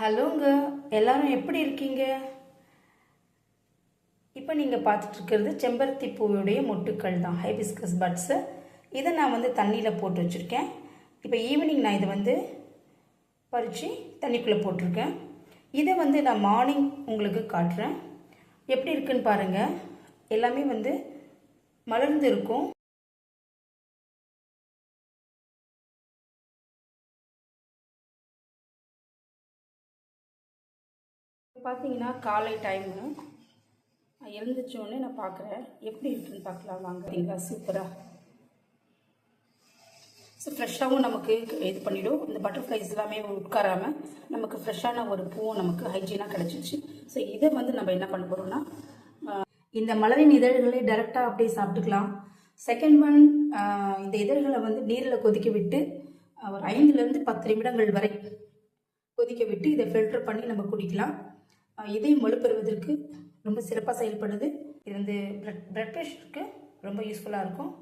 ஹலோங்க எல்லாரும் எப்படி இருக்கீங்க? இப்போ நீங்கள் பார்த்துட்டு இருக்கிறது செம்பருத்தி பூவுடைய மொட்டுக்கள் தான் ஹைபிஸ்கஸ் பட்ஸு. இதை நான் வந்து தண்ணியில் போட்டு வச்சுருக்கேன். இப்போ ஈவினிங் நான் இதை வந்து பறித்து தண்ணிக்குள்ளே போட்டிருக்கேன். இதை வந்து நான் மார்னிங் உங்களுக்கு காட்டுறேன். எப்படி இருக்குன்னு பாருங்கள் எல்லாமே வந்து மலர்ந்து இருக்கும். பார்த்தீங்கன்னா காலை டைமு நான் எழுந்திரிச்சோடனே நான் பார்க்குறேன் எப்படி இருக்குன்னு பார்க்கலாம் வாங்குறீங்களா சூப்பராக ஸோ ஃப்ரெஷ்ஷாகவும் நமக்கு இது பண்ணிவிடும் இந்த பட்டர்ஃப்ளைஸ் எல்லாமே உட்காராமல் நமக்கு ஃப்ரெஷ்ஷான ஒரு பூவும் நமக்கு ஹைஜீனாக கிடச்சிச்சு ஸோ இதை வந்து நம்ம என்ன பண்ண போகிறோம்னா இந்த மலரின் இதழ்களை டைரெக்டாக அப்படியே சாப்பிட்டுக்கலாம். செகண்ட் ஒன் இந்த இதழ்களை வந்து நீரில் கொதிக்க விட்டு ஒரு ஐந்துலேருந்து பத்து நிமிடங்கள் வரை கொதிக்க விட்டு இதை ஃபில்டர் பண்ணி நம்ம குடிக்கலாம். இதயம் வலுப்பெறுவதற்கு ரொம்ப சிறப்பாக செயல்படுது. இது வந்து பிளட் பிளட் ப்ரெஷருக்கு ரொம்ப யூஸ்ஃபுல்லாக இருக்கும்.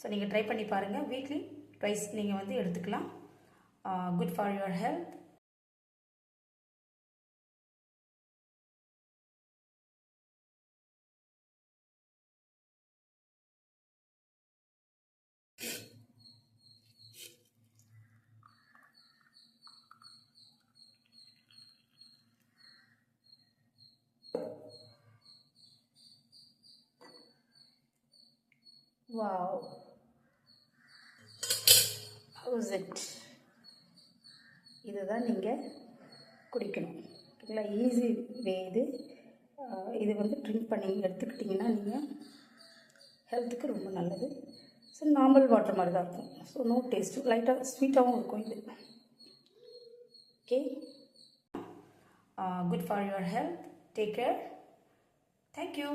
ஸோ நீங்கள் ட்ரை பண்ணி பாருங்கள் வீக்லி ட்வைஸ் நீங்கள் வந்து எடுத்துக்கலாம். Good for your health wow how's it இதுதான் நீங்கள் குடிக்கணும். ஓகேங்களா ஈஸி வே இது. இது வந்து ட்ரிங்க் பண்ணி எடுத்துக்கிட்டிங்கன்னா நீங்கள் ஹெல்த்துக்கு ரொம்ப நல்லது. ஸோ நார்மல் வாட்டர் மாதிரி தான் இருக்கும். ஸோ நோ டேஸ்ட்டு லைட்டாக ஸ்வீட்டாகவும் இருக்கும் இது. Okay good for your health take care thank you